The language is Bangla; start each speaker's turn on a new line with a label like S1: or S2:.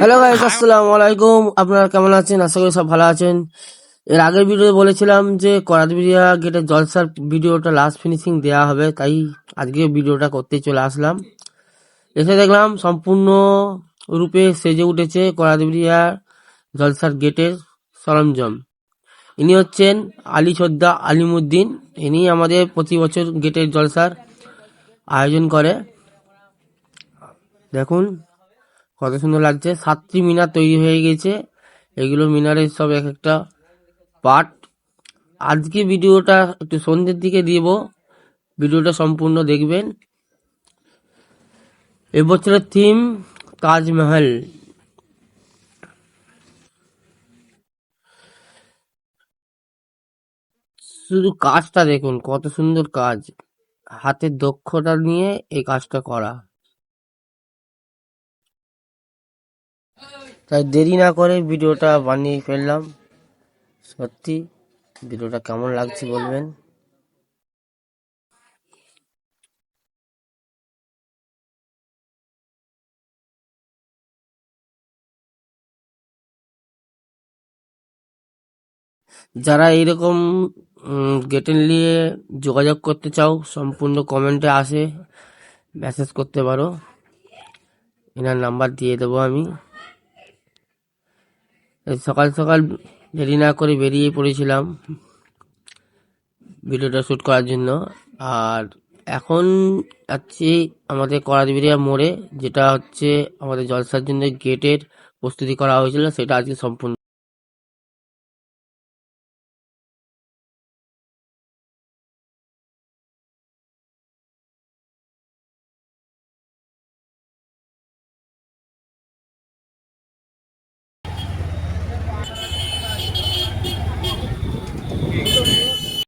S1: হ্যালো গাইস আসসালামু আলাইকুম আপনারা কেমন আছেন? আশা করি সব ভালো আছেন। এর আগের ভিডিওতে বলেছিলাম যে করাতবিরিয়া গেটের জলসার ভিডিওটা লাস্ট ফিনিশিং দেওয়া হবে, তাই আজকে ভিডিওটা করতে চলে আসলাম। এসে দেখলাম সম্পূর্ণ রূপে সেজে উঠেছে করাতবিরিয়া জলসার গেটের সরঞ্জাম। ইনি হচ্ছেন আলী সদ্দা আলিমুদ্দিন। ইনি আমাদের প্রতি বছর গেটের জলসার আয়োজন করে। দেখুন। কত সুন্দর লাগছে। সাতটি মিনার তৈরি হয়ে গেছে। এগুলো মিনারের সব এক একটা পার্ট। আজকে ভিডিওটা একটু সন্ধ্যের দিকে দিব। ভিডিওটা সম্পূর্ণ দেখবেন। এবছরের থিম, তাজমহল। শুধু কাজটা দেখুন, কত সুন্দর কাজ। হাতের দক্ষতা নিয়ে এই কাজটা করা। তাই দেরি না করে ভিডিওটা বানিয়ে ফেললাম। সত্যি, ভিডিওটা কেমন লাগছে বলবেন? যারা এইরকম গেটে নিয়ে যোগাযোগ করতে চাও, সম্পূর্ণ কমেন্টে আসে মেসেজ করতে পারো। এনার নাম্বার দিয়ে দেবো আমি। সকাল সকাল দেরি না করে বেরিয়ে পড়েছিলাম ভিডিওটা শ্যুট করার জন্য। আর এখন যাচ্ছি আমাদের করাতবিরিয়া মোড়ে, যেটা হচ্ছে আমাদের জলসার জন্য গেটের প্রস্তুতি করা হয়েছিল, সেটা আজকে সম্পূর্ণ